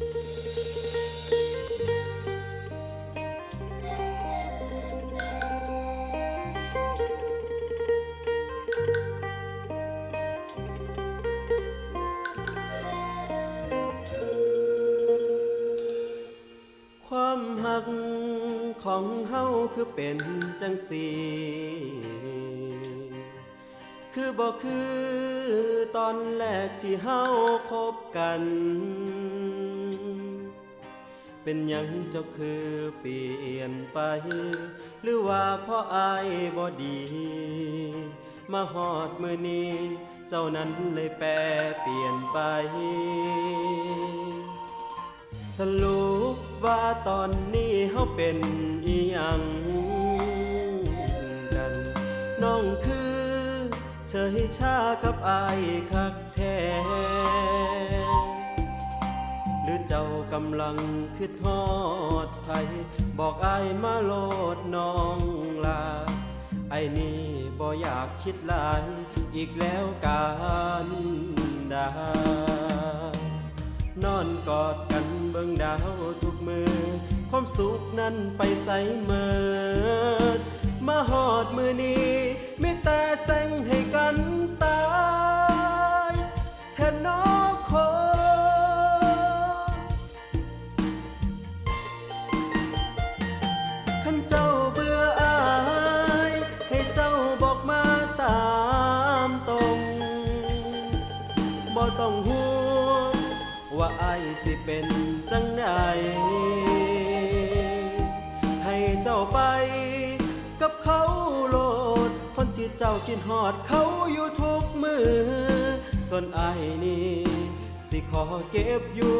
ความหักของเฮาคือเป็นจังสีคือบอกคือตอนแรกที่เฮาคบกัน เป็นยังเจ้าคือเปลี่ยนไป หรือว่าเพราะอายบ่ดี มาหอดมือนี้ เจ้านั้นเลยแปรเปลี่ยนไป สรุปว่าตอนนี้เฮาเป็นอีหยังกัน น้องคือเฉยชากับอายคัก กำลังคิดฮอดไผบอกไอายมาโลดน้องลา ไอ้นี่บ่อยากคิดลายอีกแล้วการดานอนกอดกันเบิ่งดาวทุกมือ ความสุขนั้นไปใส่เมิดมาหอดมือนี้ ขันเจ้าเบื่ออายให้เจ้าบอกมาตามตรงบ่ต้องห่วงว่าอายสิเป็นจังใดให้เจ้าไปกับเขาโลด คนที่เจ้ากินหอดเขาอยู่ทุกมือ ส่วนอายนี่สิขอเก็บอยู่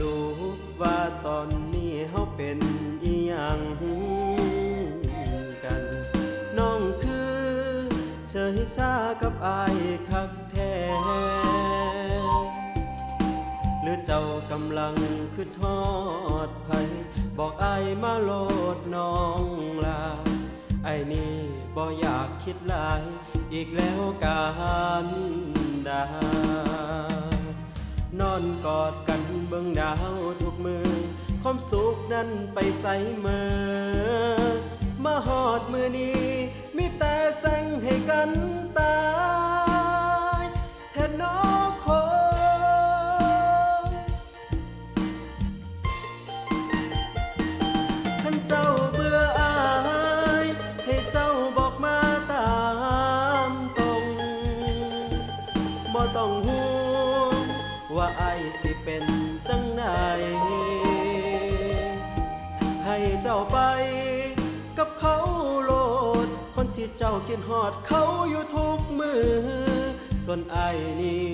รุปว่าตอนนี้เฮาเป็นอีหยังกัน น้องคือเฉยชากับอายคักแท้ หรือเจ้ากำลังคิดฮอดไผบอกอายมาโลดน้องลาไอ้นี่บ่อยากคิดหลาย อีกแล้วการดานอนกอด สุขนั้นไปใส่เมื่อมาหอดมือนี้ ไป กับเขาโลด คนที่เจ้ากินหอดเขาอยู่ทุกมือ ส่วนไอ้นี่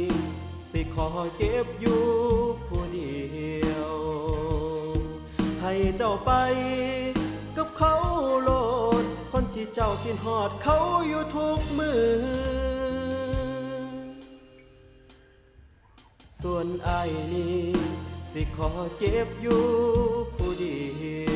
สิขอเก็บอยู่ผู้เดียวให้เจ้าไป กับเขาโลด คนที่เจ้ากินหอดเขาอยู่ทุกมือ ส่วนไอ้นี่สิขอเก็บอยู่ผู้เดียว